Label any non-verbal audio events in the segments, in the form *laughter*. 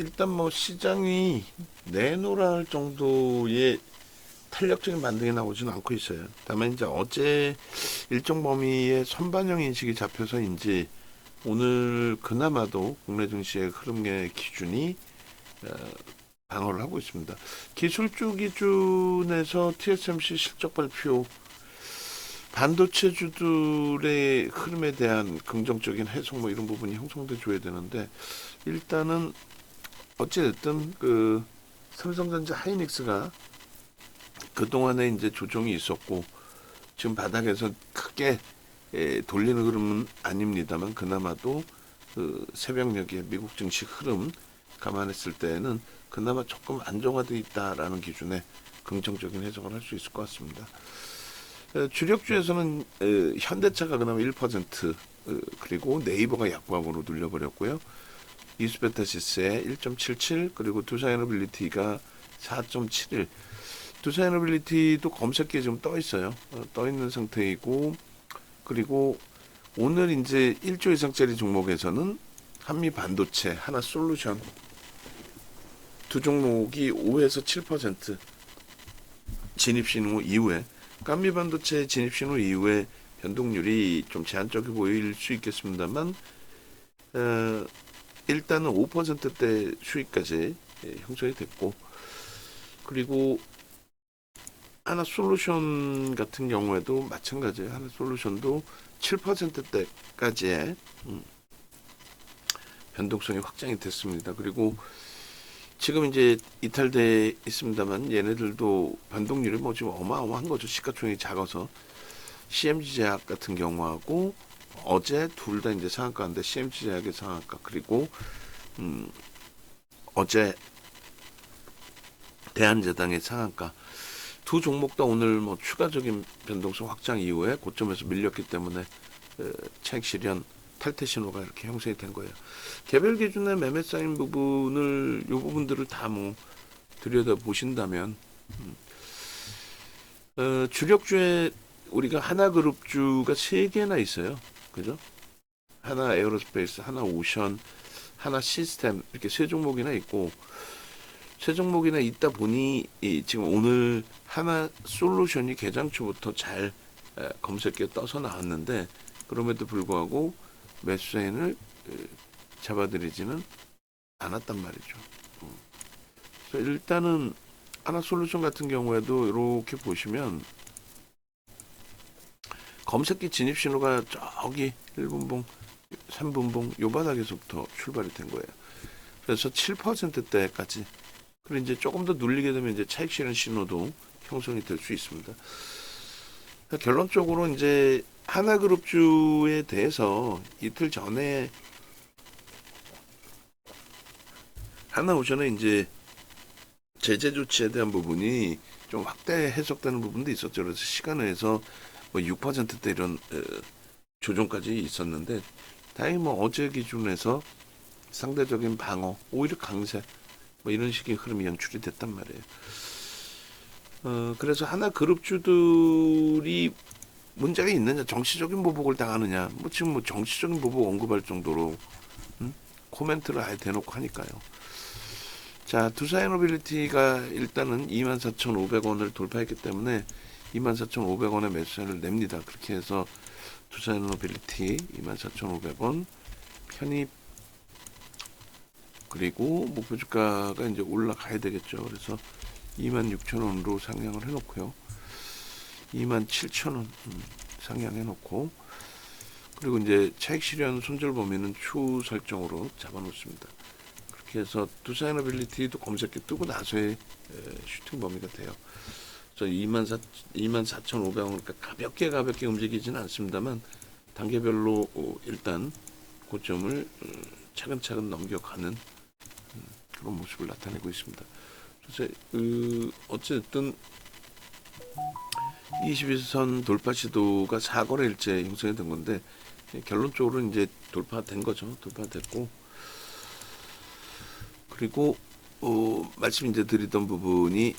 일단 뭐 시장이 내놓으라 할 정도의 탄력적인 반등이 나오지는 않고 있어요. 다만 이제 어제 일정 범위의 선반영 인식이 잡혀서인지 오늘 그나마도 국내 증시의 흐름의 기준이 어, 방어를 하고 있습니다. 기술주 기준에서 TSMC 실적 발표 반도체주들의 흐름에 대한 긍정적인 해석 뭐 이런 부분이 형성돼 줘야 되는데 일단은 어찌됐든 그 삼성전자 하이닉스가 그동안에 이제 조정이 있었고 지금 바닥에서 크게 에, 돌리는 흐름은 아닙니다만 그나마도 그 새벽녘의 미국 증시 흐름 감안했을 때에는 그나마 조금 안정화되어 있다라는 기준에 긍정적인 해석을 할 수 있을 것 같습니다. 에, 주력주에서는 에, 현대차가 그나마 1% 어, 그리고 네이버가 약방으로 눌려버렸고요. 이스베타시스의 1.77 그리고 두사에너빌리티가 4.71 두사에너빌리티도 검색기에 지금 떠 있어요. 어, 떠 있는 상태이고 그리고 오늘 이제 1조 이상짜리 종목에서는 한미 반도체 하나 솔루션 두 종목이 5에서 7% 진입 신호 이후에 깜미 반도체 진입 신호 이후에 변동률이 좀 제한적이 보일 수 있겠습니다만 어, 일단은 5%대 수익까지 예, 형성이 됐고 그리고 하나 솔루션 같은 경우에도 마찬가지예요. 하나 솔루션도 7%대까지의 음, 변동성이 확장이 됐습니다. 그리고 지금 이제 이탈돼 있습니다만 얘네들도 변동률이 뭐 지금 어마어마한 거죠. 시가총액이 작아서 CMG 제약 같은 경우하고 어제 둘 다 이제 상한가인데 CMG 제약의 상한가 그리고 음, 어제 대한제당의 상한가 두 종목 다 오늘 뭐 추가적인 변동성 확장 이후에 고점에서 밀렸기 때문에 어, 차익 실현 탈퇴 신호가 이렇게 형성이 된 거예요. 개별 기준의 매매 사인 부분을 이 부분들을 다 뭐 들여다 보신다면 음, 어, 주력주에 우리가 하나그룹주가 세 개나 있어요. 그죠? 하나 에어로스페이스, 하나 오션, 하나 시스템 이렇게 세 종목이나 있고 세 종목이나 있다 보니 이 지금 오늘 하나 솔루션이 개장 초부터 잘 에, 검색기에 떠서 나왔는데 그럼에도 불구하고 매수세인을 에, 잡아들이지는 않았단 말이죠. 음. 그래서 일단은 하나 솔루션 같은 경우에도 이렇게 보시면 검색기 진입 신호가 저기 1분봉, 3분봉 요 바닥에서부터 출발이 된 거예요. 그래서 7%대까지 그리고 이제 조금 더 눌리게 되면 이제 차익 실현 신호도 형성이 될 수 있습니다. 결론적으로 이제 하나그룹주에 대해서 이틀 전에 하나오션에 이제 제재 조치에 대한 부분이 좀 확대 해석되는 부분도 있었죠. 그래서 시간에서 뭐 6%대 이런 어, 조정까지 있었는데 다행히 뭐 어제 기준에서 상대적인 방어, 오히려 강세 뭐 이런 식의 흐름이 연출이 됐단 말이에요. 어, 그래서 하나 그룹주들이 문제가 있느냐, 정치적인 보복을 당하느냐, 뭐 지금 뭐 정치적인 보복 언급할 정도로 음? 코멘트를 아예 대놓고 하니까요. 자, 두사이노빌리티가 일단은 24,500원을 돌파했기 때문에 24,500원의 매수세를 냅니다. 그렇게 해서 두사이노빌리티 24,500원 편입 그리고 목표 주가가 이제 올라가야 되겠죠. 그래서 26,000원으로 상향을 해놓고요. 27,000원 음, 상향해놓고 그리고 이제 차익 실현 손절 범위는 추 설정으로 잡아놓습니다. 그렇게 해서 두사이너빌리티도 검색기 뜨고 나서의 에, 슈팅 범위가 돼요. 그래서 24,500원 그러니까 가볍게 가볍게 움직이지는 않습니다만 단계별로 어, 일단 고점을 어, 차근차근 넘겨가는 음, 그런 모습을 나타내고 있습니다. 그래서 그 어쨌든 21선 돌파 시도가 4거래일째 형성이 된 건데 결론적으로 이제 돌파된 거죠. 돌파됐고 그리고 어, 말씀 이제 드리던 부분이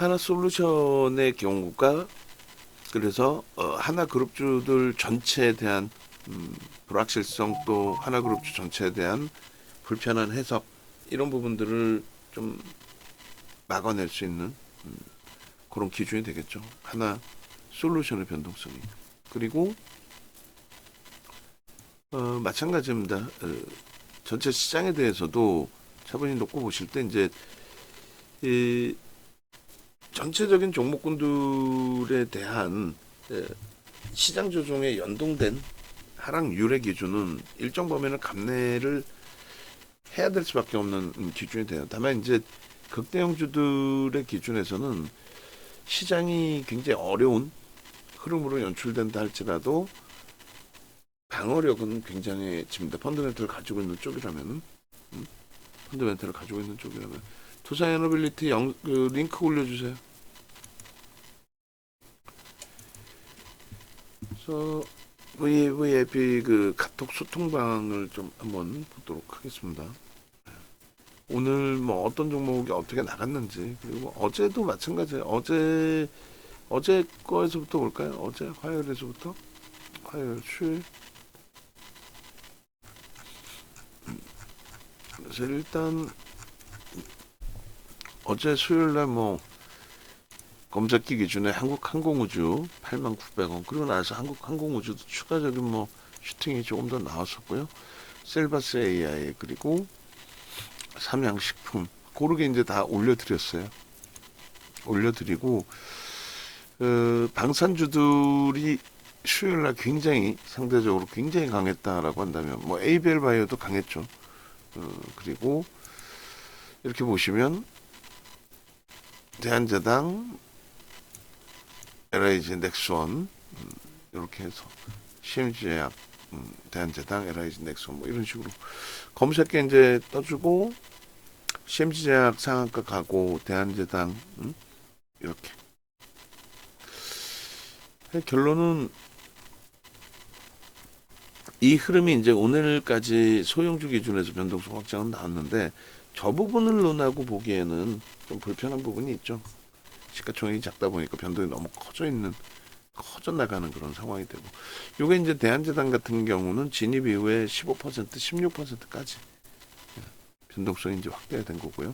하나 솔루션의 경우가 그래서 어, 하나 그룹주들 전체에 대한 음, 불확실성 또 하나 그룹주 전체에 대한 불편한 해석 이런 부분들을 좀 막아낼 수 있는 음, 그런 기준이 되겠죠. 하나 솔루션의 변동성이 그리고 어, 마찬가지입니다. 어, 전체 시장에 대해서도 차분히 놓고 보실 때 이제 이 전체적인 종목군들에 대한 에, 시장 조정에 연동된 하락 유례 기준은 일정 범위는 감내를 해야 될 수밖에 없는 음, 기준이 돼요. 다만 이제 극대형주들의 기준에서는 시장이 굉장히 어려운 흐름으로 연출된다 할지라도 방어력은 굉장해집니다. 펀드멘트를 가지고 있는 쪽이라면 음? 펀드멘트를 가지고 있는 쪽이라면 투자 에너빌리티 영, 그 링크 올려주세요. 그래서 VVIP 그 카톡 소통방을 좀 한번 보도록 하겠습니다. 오늘 뭐 어떤 종목이 어떻게 나갔는지 그리고 어제도 마찬가지예요. 어제 어제 거에서부터 볼까요? 어제 화요일에서부터 화요일 수요일 그래서 일단 어제 수요일 날 뭐 검색기 기준에 한국 항공우주 8만 900원 그리고 나서 한국 항공우주도 추가적인 뭐 슈팅이 조금 더 나왔었고요. 셀바스 AI 그리고 삼양식품 고르게 이제 다 올려드렸어요. 올려드리고 어, 방산주들이 수요일 날 굉장히 상대적으로 굉장히 강했다라고 한다면 뭐 에이벨 바이오도 강했죠. 어, 그리고 이렇게 보시면 대한제당 LIG 넥스원 음, 이렇게 해서 CMG제약 음, 대한제당 LIG 넥스원 뭐 이런 식으로 검색에 이제 떠주고 CMG제약 상한가 가고 대한제당 음, 이렇게. 결론은 이 흐름이 이제 오늘까지 소형주 기준에서 변동성 확장은 나왔는데 저 부분을 논하고 보기에는 좀 불편한 부분이 있죠. 시가총액이 작다 보니까 변동이 너무 커져 있는 커져 나가는 그런 상황이 되고 요게 이제 대한제당 같은 경우는 진입 이후에 15% 16%까지 변동성이 이제 확대가 된 거고요.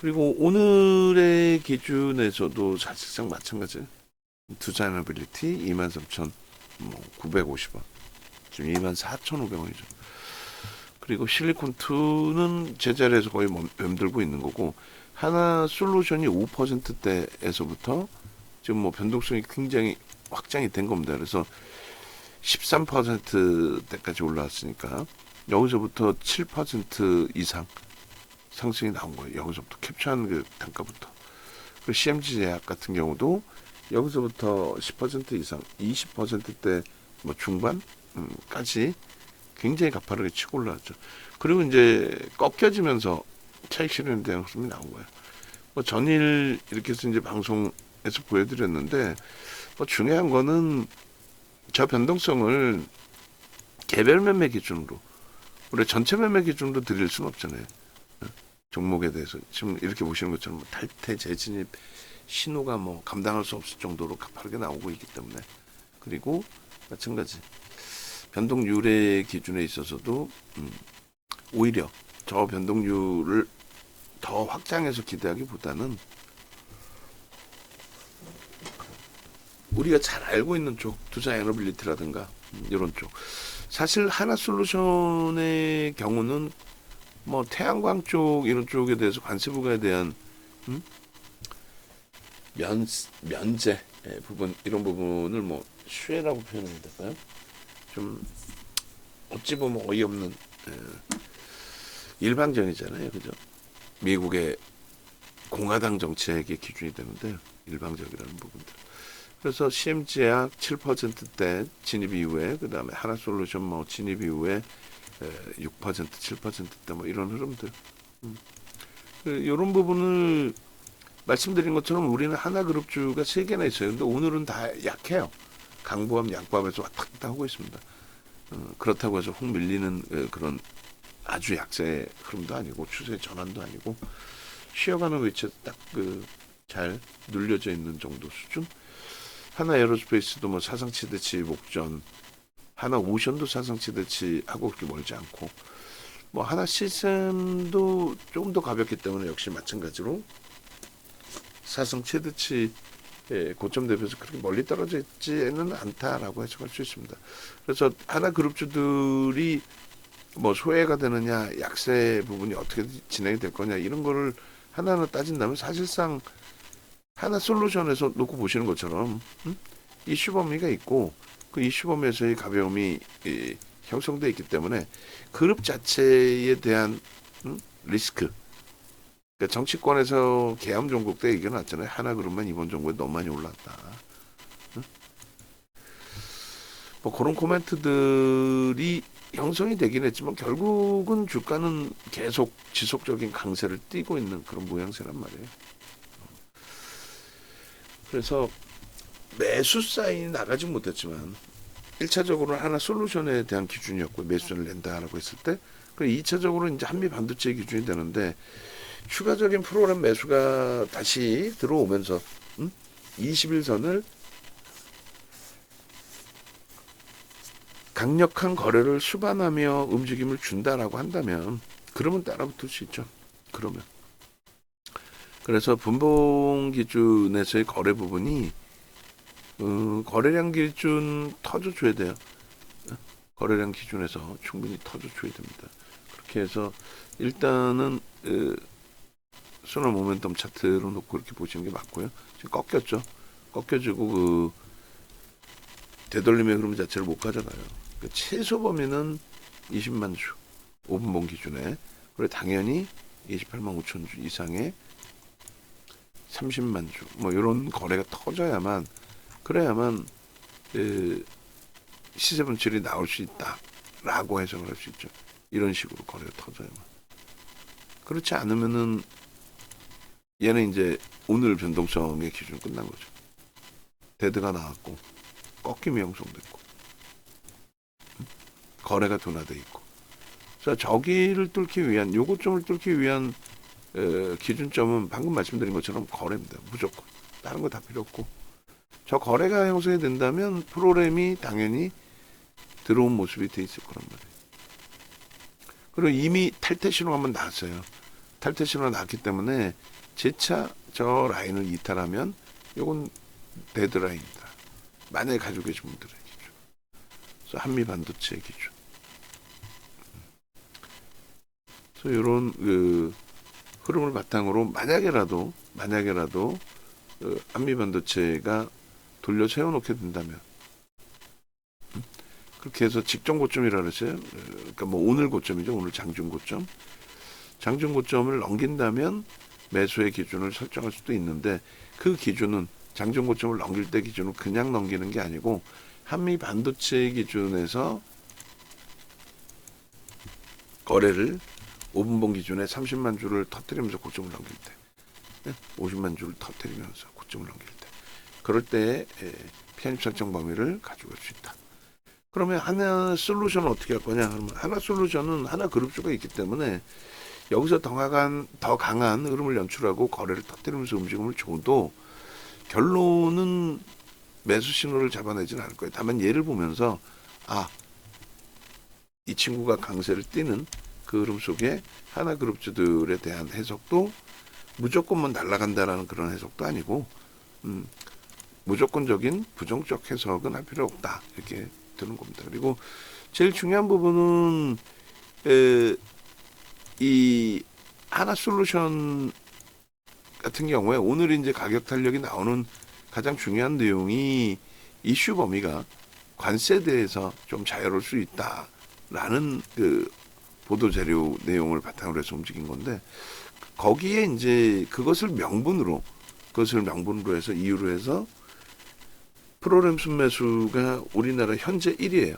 그리고 오늘의 기준에서도 사실상 마찬가지 투자 에너빌리티 23,950원 지금 24,500원이죠. 그리고 실리콘 2는 제자리에서 거의 멈- 맴돌고 있는 거고 하나 솔루션이 5%대에서부터 지금 뭐 변동성이 굉장히 확장이 된 겁니다. 그래서 13%대까지 올라왔으니까 여기서부터 7% 이상 상승이 나온 거예요. 여기서부터 캡처한 그 단가부터. 그 CMG 제약 같은 경우도 여기서부터 10% 이상, 20%대 뭐 중반까지 굉장히 가파르게 치고 올라왔죠. 그리고 이제 꺾여지면서 차익 실현에 대한 흐름이 나온 거예요. 뭐 전일 이렇게 해서 이제 방송에서 보여드렸는데 뭐 중요한 거는 저 변동성을 개별 매매 기준으로 우리 전체 매매 기준으로 드릴 수는 없잖아요. 어? 종목에 대해서 지금 이렇게 보시는 것처럼 뭐 탈퇴 재진입 신호가 뭐 감당할 수 없을 정도로 가파르게 나오고 있기 때문에 그리고 마찬가지 변동률의 기준에 있어서도 음, 오히려 저 변동률을 더 확장해서 기대하기보다는 우리가 잘 알고 있는 쪽 투자 에너빌리티라든가 음, 이런 쪽 사실 하나 솔루션의 경우는 뭐 태양광 쪽 이런 쪽에 대해서 관세 부과에 대한 음? 면 면제 예, 부분 이런 부분을 뭐 수혜라고 표현해야 될까요? 좀 어찌 보면 어이없는 예, 일방적이잖아요, 그죠? 미국의 공화당 정책의 기준이 되는데 일방적이라는 부분들. 그래서 CMG약 7%대 진입 이후에 그 다음에 하나솔루션 뭐 진입 이후에 6% 7%대 뭐 이런 흐름들. 음. 그 이런 부분을 말씀드린 것처럼 우리는 하나 그룹주가 세 개나 있어요. 근데 오늘은 다 약해요. 강보함, 약보함에서 왔다 갔다 하고 있습니다. 어, 그렇다고 해서 혹 밀리는 어, 그런 아주 약세의 흐름도 아니고 추세 전환도 아니고 쉬어가는 위치에 딱그 잘 눌려져 있는 정도 수준. 하나 에어로스페이스도 뭐 사상 최대치 목전 하나 오션도 사상 최대치하고 그렇게 멀지 않고 뭐 하나 시스템도 조금 더 가볍기 때문에 역시 마찬가지로 사상 최대치 예, 고점 대비해서 그렇게 멀리 떨어져 있지는 않다라고 해석할 수 있습니다. 그래서 하나 그룹주들이 뭐 소외가 되느냐, 약세 부분이 어떻게 진행이 될 거냐 이런 거를 하나하나 따진다면 사실상 하나 솔루션에서 놓고 보시는 것처럼 음? 이슈 범위가 있고 그 이슈 범위에서의 가벼움이 이, 형성돼 있기 때문에 그룹 자체에 대한 음? 리스크 그러니까 정치권에서 계엄 종국 때 얘기 나왔잖아요. 하나 그룹만 이번 정부에 너무 많이 올랐다. 응? 뭐 그런 코멘트들이 형성이 되긴 했지만 결국은 주가는 계속 지속적인 강세를 띠고 있는 그런 모양새란 말이에요. 그래서 매수 사인이 나가지 못했지만 1차적으로 하나 솔루션에 대한 기준이었고 매수를 낸다라고 했을 때 그 2차적으로 이제 한미 반도체 기준이 되는데 추가적인 프로그램 매수가 다시 들어오면서 음? 21선을 강력한 거래를 수반하며 움직임을 준다라고 한다면 그러면 따라붙을 수 있죠. 그러면 그래서 분봉 기준에서의 거래 부분이 어, 거래량 기준 터져줘야 돼요. 어? 거래량 기준에서 충분히 터져줘야 됩니다. 그렇게 해서 일단은 어, 소널 모멘텀 차트로 놓고 이렇게 보시는 게 맞고요. 지금 꺾였죠. 꺾여지고 그 되돌림의 흐름 자체를 못 가져가요. 그 최소 범위는 20만 주 5분봉 기준에 그리고 당연히 28만 5천 주 이상의 30만 주 뭐 이런 거래가 터져야만 그래야만 그 시세 분출이 나올 수 있다라고 해석을 할 수 있죠. 이런 식으로 거래가 터져야만. 그렇지 않으면은 얘는 이제 오늘 변동성의 기준 끝난 거죠. 데드가 나왔고 꺾임이 형성됐고 음? 거래가 둔화돼 있고. 자 저기를 뚫기 위한 요거점을 뚫기 위한 에, 기준점은 방금 말씀드린 것처럼 거래입니다. 무조건 다른 거 다 필요 없고 저 거래가 형성이 된다면 프로그램이 당연히 들어온 모습이 돼 있을 거란 말이에요. 그리고 이미 탈퇴 신호가 한번 나왔어요. 탈퇴 신호가 나왔기 때문에 재차 저 라인을 이탈하면 요건 데드라인이다. 만약에 가지고 계신 분들의 기준. 그래서 한미 반도체 기준. 그래서 이런 그 흐름을 바탕으로 만약에라도 만약에라도 그 한미 반도체가 돌려 세워놓게 된다면 음? 그렇게 해서 직전 고점이라 그랬어요. 그러니까 뭐 오늘 고점이죠. 오늘 장중 고점. 장중 고점을 넘긴다면 매수의 기준을 설정할 수도 있는데 그 기준은 장중 고점을 넘길 때 기준은 그냥 넘기는 게 아니고 한미 반도체 기준에서 거래를 5분봉 기준에 30만 주를 터뜨리면서 고점을 넘길 때 50만 주를 터뜨리면서 고점을 넘길 때 그럴 때 에, 편입 설정 범위를 올수 있다. 그러면 하나 솔루션은 어떻게 할 거냐? 그러면 하나 솔루션은 하나 그룹주가 있기 때문에 여기서 더 강한 더 강한 흐름을 연출하고 거래를 터뜨리면서 움직임을 줘도 결론은 매수 신호를 잡아내지는 않을 거예요. 다만 예를 보면서 아 이 친구가 강세를 띠는 그 흐름 속에 하나 그룹주들에 대한 해석도 무조건만 날아간다라는 그런 해석도 아니고 음, 무조건적인 부정적 해석은 할 필요 없다 이렇게 드는 겁니다. 그리고 제일 중요한 부분은 에, 이 하나 솔루션 같은 경우에 오늘 이제 가격 탄력이 나오는 가장 중요한 내용이 이슈 범위가 관세에 대해서 좀 자유로울 수 있다라는 그 보도 자료 내용을 바탕으로 해서 움직인 건데 거기에 이제 그것을 명분으로 그것을 명분으로 해서 이유로 해서 프로그램 순매수가 우리나라 현재 1위예요.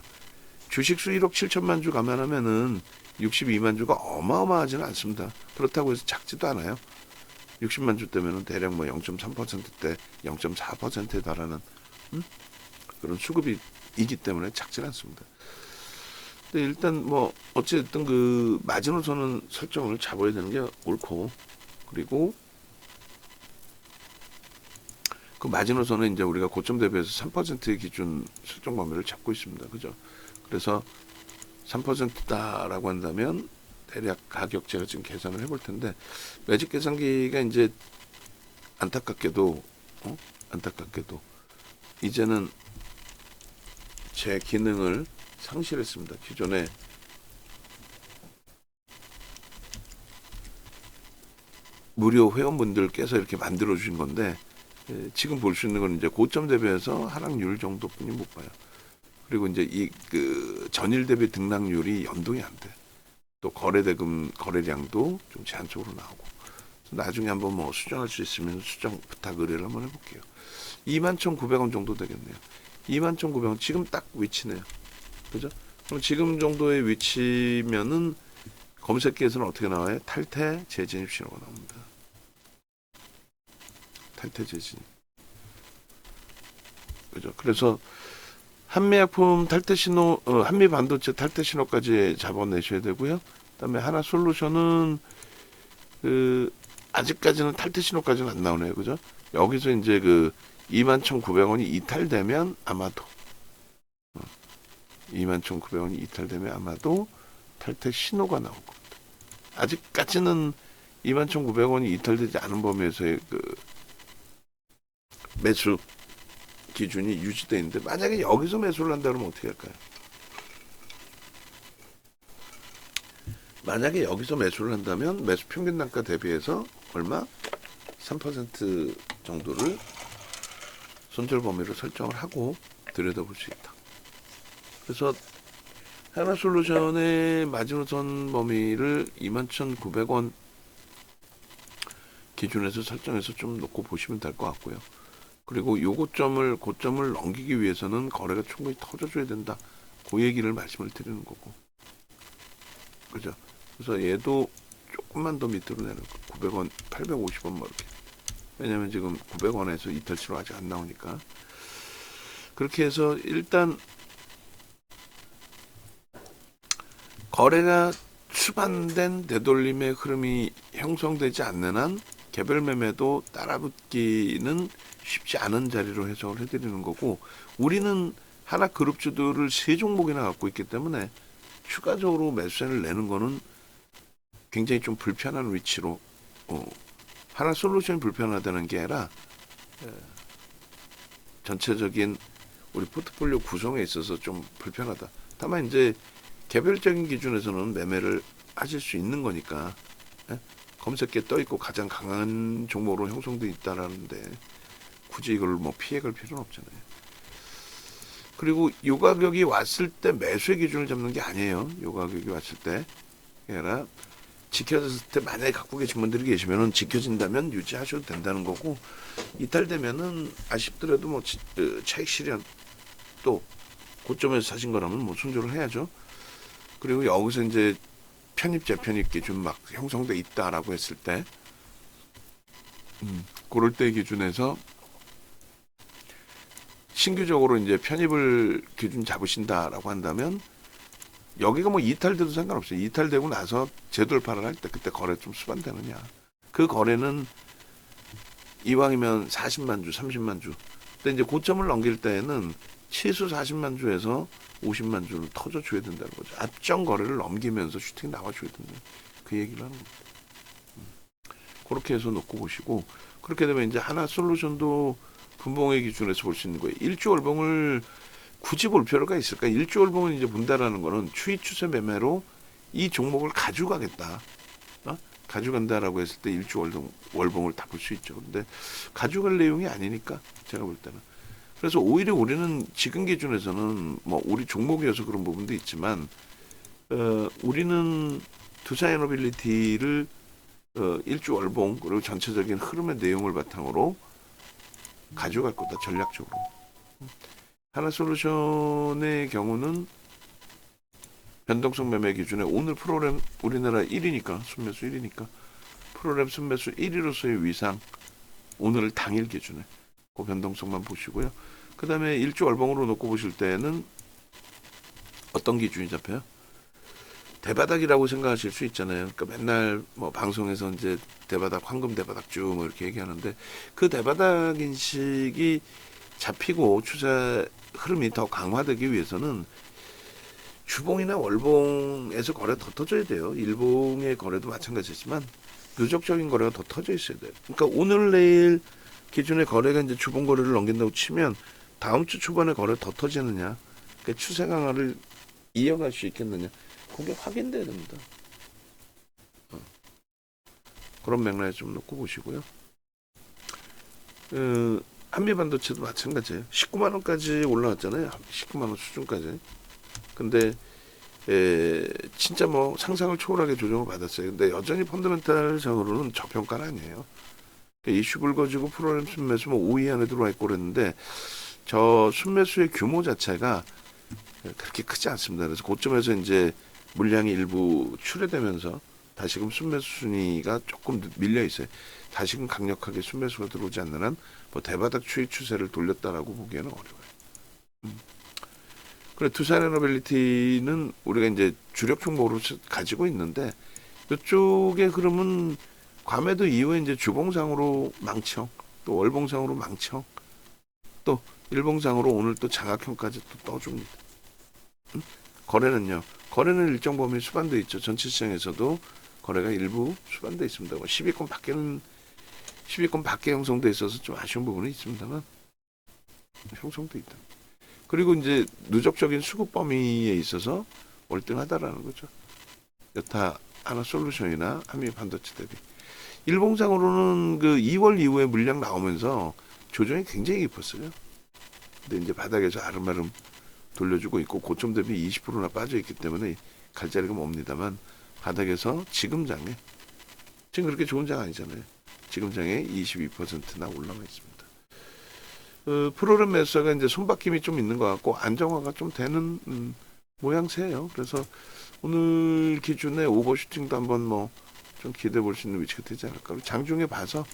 주식수 1억 7천만 주 감안하면은 62만 주가 어마어마하지는 않습니다. 그렇다고 해서 작지도 않아요. 60만 주 때면은 대략 뭐 0.3%대 0.4%에 달하는 음? 그런 수급이 이기 때문에 작지 않습니다. 근데 일단 뭐 어찌됐든 그 마지노선은 설정을 잡아야 되는 게 옳고 그리고 그 마지노선은 이제 우리가 고점 대비해서 3%의 기준 설정 범위를 잡고 있습니다. 그죠? 그래서 3%다라고 한다면 대략 가격 제가 지금 계산을 해볼 텐데 매직 계산기가 이제 안타깝게도 어? 안타깝게도 이제는 제 기능을 상실했습니다. 기존에 무료 회원분들께서 이렇게 만들어 주신 건데 예, 지금 볼 수 있는 건 이제 고점 대비해서 하락률 정도뿐이 못 봐요. 그리고 이제 이 그 전일 대비 등락률이 연동이 안 돼. 또 거래대금 거래량도 좀 제한적으로 나오고. 나중에 한번 뭐 수정할 수 있으면 수정 부탁 의뢰를 한번 해볼게요. 21,900원 정도 되겠네요. 21,900원 지금 딱 위치네요. 그죠? 그럼 지금 정도의 위치면은 검색기에서는 어떻게 나와요? 탈퇴 재진입 신호가 나옵니다. 탈퇴 재진입. 그죠? 그래서 한미약품 탈퇴 신호, 어, 한미 반도체 탈퇴 신호까지 잡아내셔야 되고요. 그다음에 하나 솔루션은 그 아직까지는 탈퇴 신호까지는 안 나오네요, 그죠? 여기서 이제 그 21,900원이 이탈되면 아마도 21,900원이 이탈되면 아마도 탈퇴 신호가 나올 겁니다. 아직까지는 21,900원이 이탈되지 않은 범위에서의 그 매수 기준이 유지되어 있는데 만약에 여기서 매수를 한다 그러면 어떻게 할까요? 만약에 여기서 매수를 한다면 매수 평균 단가 대비해서 얼마? 3% 정도를 손절 범위를 설정을 하고 들여다볼 수 있다. 그래서 하나 솔루션의 마지노선 범위를 21,900원 기준에서 설정해서 좀 놓고 보시면 될 것 같고요. 그리고 요 고점을 고점을 넘기기 위해서는 거래가 충분히 터져줘야 된다. 그 얘기를 말씀을 드리는 거고. 그죠? 그래서 얘도 조금만 더 밑으로 거. 900원, 850원 뭐 이렇게. 왜냐면 지금 900원에서 이탈치로 아직 안 나오니까. 그렇게 해서 일단 거래가 수반된 되돌림의 흐름이 형성되지 않는 한 개별 매매도 따라붙기는 쉽지 않은 자리로 해석을 해드리는 거고 우리는 하나 그룹주들을 세 종목이나 갖고 있기 때문에 추가적으로 매수세를 내는 거는 굉장히 좀 불편한 위치로 어, 하나 솔루션이 불편하다는 게 아니라 에, 전체적인 우리 포트폴리오 구성에 있어서 좀 불편하다. 다만 이제 개별적인 기준에서는 매매를 하실 수 있는 거니까 예? 검색기에 떠 있고 가장 강한 종목으로 형성돼 있다라는데 굳이 이걸 뭐 피해갈 필요는 없잖아요. 그리고 요 가격이 왔을 때 매수의 기준을 잡는 게 아니에요. 요 가격이 왔을 때 아니라 지켜졌을 때 만약에 갖고 계신 분들이 계시면은 지켜진다면 유지하셔도 된다는 거고 이탈되면은 아쉽더라도 뭐 지- 어, 차익 실현 또 고점에서 사신 거라면 뭐 손절을 해야죠. 그리고 여기서 이제 편입 재편입 기준 막 형성돼 있다라고 했을 때 음, 그럴 때 기준에서 신규적으로 이제 편입을 기준 잡으신다라고 한다면 여기가 뭐 이탈돼도 상관없어요. 이탈되고 나서 재돌파를 할 때 그때 거래 좀 수반되느냐. 그 거래는 이왕이면 40만 주, 30만 주. 근데 이제 고점을 넘길 때에는 최소 40만 주에서 50만 주를 터져줘야 된다는 거죠. 앞정 거래를 넘기면서 슈팅 나와줘야 된다. 그 얘기를 하는 겁니다. 음. 그렇게 해서 놓고 보시고 그렇게 되면 이제 하나 솔루션도 분봉의 기준에서 볼 수 있는 거예요. 일주 월봉을 굳이 볼 필요가 있을까? 일주 월봉은 이제 본다라는 거는 추이 추세 매매로 이 종목을 가져가겠다. 어? 가져간다라고 했을 때 일주 월봉, 월봉을 다 볼 수 있죠. 근데 가져갈 내용이 아니니까 제가 볼 때는. 그래서 오히려 우리는 지금 기준에서는 뭐 우리 종목이어서 그런 부분도 있지만 어, 우리는 두사이너빌리티를 어, 일주 월봉 그리고 전체적인 흐름의 내용을 바탕으로 가져갈 거다 전략적으로. 하나솔루션의 경우는 변동성 매매 기준에 오늘 프로그램 우리나라 1위니까 순매수 1위니까 프로그램 순매수 1위로서의 위상 오늘을 당일 기준에 그 변동성만 보시고요. 그 다음에 일주 월봉으로 놓고 보실 때는 어떤 기준이 잡혀요? 대바닥이라고 생각하실 수 있잖아요. 그러니까 맨날 뭐 방송에서 이제 대바닥, 황금 대바닥 쭉 뭐 이렇게 얘기하는데 그 대바닥 인식이 잡히고 추세 흐름이 더 강화되기 위해서는 주봉이나 월봉에서 거래 더 터져야 돼요. 일봉의 거래도 마찬가지지만 누적적인 거래가 더 터져 있어야 돼요. 그러니까 오늘 내일 기준의 거래가 이제 주봉 거래를 넘긴다고 치면 다음 주 초반에 거래 더 터지느냐, 그 추세 강화를 이어갈 수 있겠느냐, 그게 확인돼야 됩니다. 어. 그런 맥락에 좀 놓고 보시고요. 어, 한미 반도체도 마찬가지예요. 19만 원까지 올라왔잖아요. 19만 원 수준까지. 근데 에, 진짜 뭐 상상을 초월하게 조정을 받았어요. 근데 여전히 펀더멘탈적으로는 저평가는 아니에요. 그러니까 이슈 불거지고 프로그램 순매수 뭐 5위 안에 들어와 있고 그랬는데 저 순매수의 규모 자체가 그렇게 크지 않습니다. 그래서 고점에서 이제 물량이 일부 출회되면서 다시금 순매수 순위가 조금 밀려 있어요. 다시금 강력하게 순매수가 들어오지 않는 한 뭐 대바닥 추이 추세를 돌렸다라고 보기에는 어려워요. 음. 그래 두산 에너빌리티는 우리가 이제 주력 종목으로 가지고 있는데 이쪽에 그러면 과매도 이후에 이제 주봉상으로 망청 또 월봉상으로 망청 또 일봉상으로 오늘 또 장학형까지 또 떠줍니다. 음? 거래는요. 거래는 일정 범위 수반돼 있죠. 전체 시장에서도 거래가 일부 수반돼 있습니다. 뭐 10위권 밖에는 10위권 밖에 형성돼 있어서 좀 아쉬운 부분은 있습니다만 형성돼 있다. 그리고 이제 누적적인 수급 범위에 있어서 월등하다라는 거죠. 여타 하나 솔루션이나 한미 반도체 대비. 일봉상으로는 그 2월 이후에 물량 나오면서 조정이 굉장히 깊었어요. 근데 이제 바닥에서 아름아름 돌려주고 있고 고점 대비 20%나 빠져 있기 때문에 갈 자리가 멉니다만 바닥에서 지금 장에 지금 그렇게 좋은 장 아니잖아요. 지금 장에 22%나 올라와 있습니다. 어, 프로그램 매수가 이제 손바뀜이 좀 있는 것 같고 안정화가 좀 되는 음, 모양새예요. 그래서 오늘 기준에 오버슈팅도 한번 뭐 좀 기대해 볼 수 있는 위치가 되지 않을까. 장중에 봐서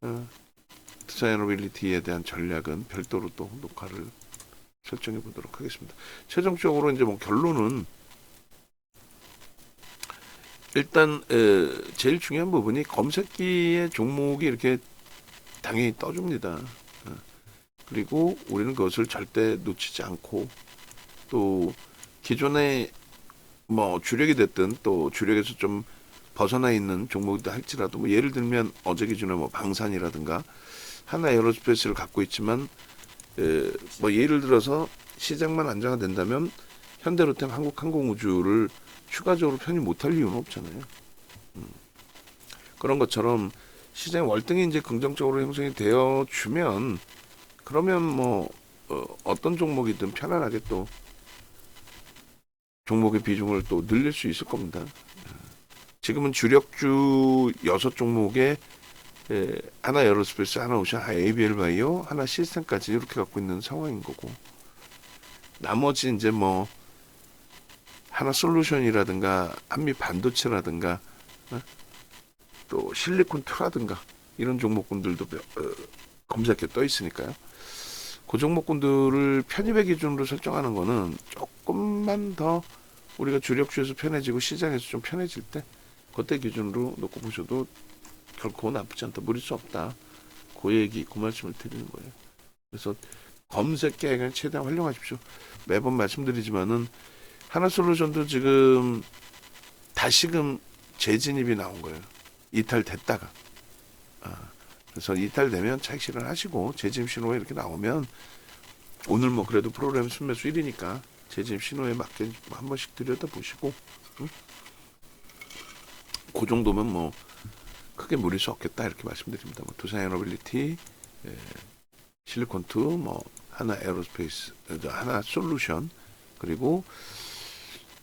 어, 디자이너빌리티에 대한 전략은 별도로 또 녹화를 설정해 보도록 하겠습니다. 최종적으로 이제 뭐 결론은 일단 에, 제일 중요한 부분이 검색기의 종목이 이렇게 당연히 떠줍니다. 어. 그리고 우리는 그것을 절대 놓치지 않고 또 기존에 뭐 주력이 됐든 또 주력에서 좀 벗어나 있는 종목이다 할지라도 뭐 예를 들면 어제 기준에 뭐 방산이라든가 하나 에어로스페이스를 갖고 있지만 에, 뭐 예를 들어서 시장만 안정화된다면 현대로템 한국항공우주를 추가적으로 편입 못할 이유는 없잖아요. 음. 그런 것처럼 시장 월등히 이제 긍정적으로 형성이 되어 주면 그러면 뭐 어, 어떤 종목이든 편안하게 또 종목의 비중을 또 늘릴 수 있을 겁니다. 지금은 주력주 여섯 종목에 에, 하나 에어로스페이스, 하나 오션, 하나 ABL 바이오, 하나 시스템까지 이렇게 갖고 있는 상황인 거고 나머지 이제 뭐 하나 솔루션이라든가 한미 반도체라든가 어? 또 실리콘 투라든가 이런 종목군들도 몇- 어, 검색에 떠 있으니까요. 그 종목군들을 편입의 기준으로 설정하는 거는 조금만 더 우리가 주력주에서 편해지고 시장에서 좀 편해질 때 그때 기준으로 놓고 보셔도 결코 나쁘지 않다. 무리 수 없다. 그 얘기, 그 말씀을 드리는 거예요. 그래서 검색 계획을 최대한 활용하십시오. 매번 말씀드리지만은 하나솔루션도 지금 다시금 재진입이 나온 거예요. 이탈됐다가. 아, 그래서 이탈되면 차익 실현 하시고 재진입 신호가 이렇게 나오면 오늘 뭐 그래도 프로그램 순매수 1위니까 재진입 신호에 맞게 한 번씩 들여다보시고 응? 그 정도면 뭐 크게 무릴 수 없겠다 이렇게 말씀드립니다. 뭐 두산 에너빌리티, 예, 실리콘투, 뭐 하나 에어로스페이스, 하나 솔루션 그리고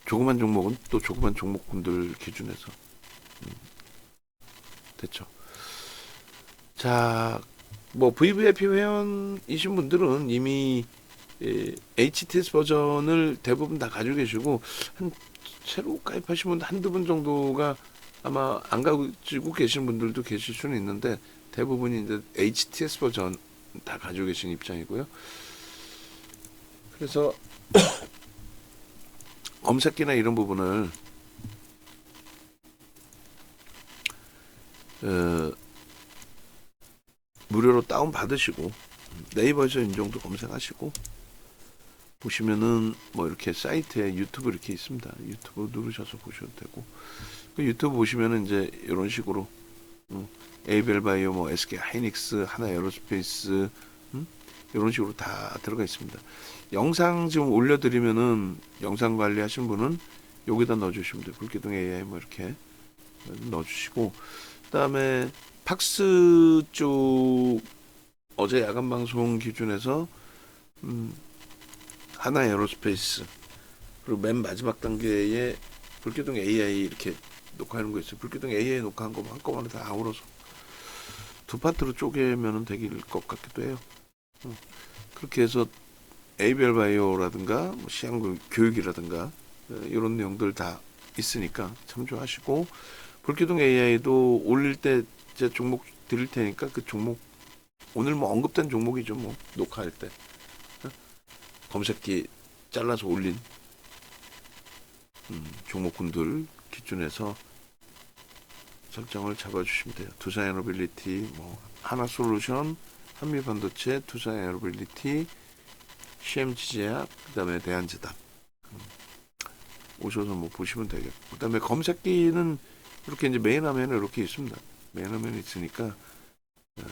조그만 종목은 또 조그만 종목군들 기준에서 음, 됐죠. 자, 뭐 VVIP 회원이신 분들은 이미 예, HTS 버전을 대부분 다 가지고 계시고 한 새로 가입하신 분 한두 분 정도가 아마 안 가지고 계신 분들도 계실 수는 있는데 대부분이 이제 HTS 버전 다 가지고 계신 입장이고요. 그래서 *coughs* 검색기나 이런 부분을 어, 무료로 다운 받으시고 네이버에서 인정도 검색하시고 보시면은 뭐 이렇게 사이트에 유튜브 이렇게 있습니다. 유튜브 누르셔서 보셔도 되고 그 유튜브 보시면은 이제 이런 식으로 음, 에이벨바이오, 뭐 SK 하이닉스, 하나 에어로스페이스 음? 이런 식으로 다 들어가 있습니다. 영상 지금 올려드리면은 영상 관리하신 분은 여기다 넣어주시면 돼요. 불기둥 AI 뭐 이렇게 넣어주시고 그다음에 팍스 쪽 어제 야간 방송 기준에서 음, 하나 에어로스페이스 그리고 맨 마지막 단계에 불기둥 AI 이렇게 녹화하는 거 있어요. 불기둥 AI 녹화한 거 한꺼번에 다 아우러서 두 파트로 쪼개면은 되길 것 같기도 해요. 어, 그렇게 해서 에이벨 바이오라든가 뭐 시향 교육이라든가 이런 내용들 다 있으니까 참조하시고 불기둥 AI도 올릴 때 제 종목 드릴 테니까 그 종목 오늘 뭐 언급된 종목이죠 뭐 녹화할 때 어? 검색기 잘라서 올린 음, 종목군들 기준에서 설정을 잡아주시면 돼요. 두산 에너빌리티, 뭐 하나솔루션, 한미반도체, 두산 에너빌리티, CMG제약, 그 다음에 대한제답 음, 오셔서 뭐 보시면 되겠고, 그 다음에 검색기는 이렇게 이제 메인 화면에 이렇게 있습니다. 메인 화면에 있으니까 어,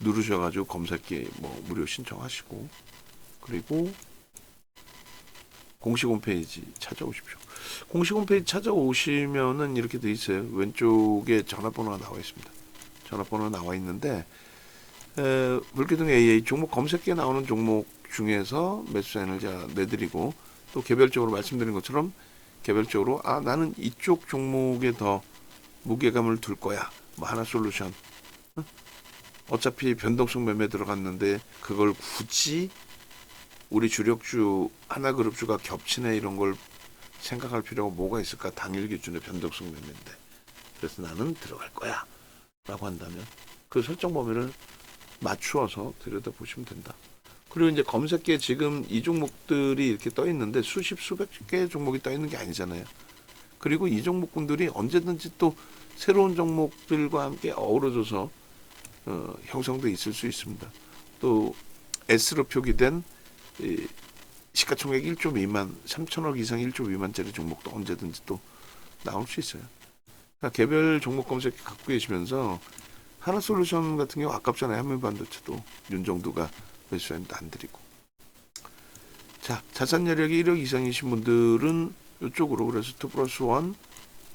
누르셔가지고 검색기 뭐 무료 신청하시고 그리고 공식 홈페이지 찾아오십시오. 공식 홈페이지 찾아오시면은 이렇게 돼 있어요. 왼쪽에 전화번호가 나와 있습니다. 전화번호 나와 있는데 에, 불기둥 AA 종목 검색기에 나오는 종목 중에서 매수 사인을 제가 내드리고 또 개별적으로 말씀드린 것처럼 개별적으로 아 나는 이쪽 종목에 더 무게감을 둘 거야. 뭐 하나 솔루션. 응? 어차피 변동성 매매 들어갔는데 그걸 굳이 우리 주력주 하나 그룹주가 겹치네 이런 걸 생각할 필요가 뭐가 있을까? 당일 기준의 변동성 매매인데. 그래서 나는 들어갈 거야. 라고 한다면 그 설정 범위를 맞추어서 들여다보시면 된다. 그리고 이제 검색기에 지금 이 종목들이 이렇게 떠 있는데 수십 수백 개의 종목이 떠 있는 게 아니잖아요. 그리고 이 종목군들이 언제든지 또 새로운 종목들과 함께 어우러져서 어, 형성돼 있을 수 있습니다. 또 S로 표기된 이 시가총액 1조 미만, 3천억 이상 1조 미만짜리 종목도 언제든지 또 나올 수 있어요. 그러니까 개별 종목 검색 갖고 계시면서 하나솔루션 같은 경우 아깝잖아요. 한미반도체도 윤정도가 매수했는데 안 드리고. 자, 자산 여력이 1억 이상이신 분들은 이쪽으로 그래서 2 플러스 1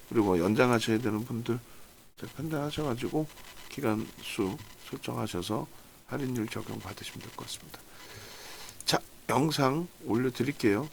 그리고 연장하셔야 되는 분들 자, 판단하셔가지고 기간 수 설정하셔서 할인율 적용 받으시면 될 것 같습니다. 자, 영상 올려드릴게요.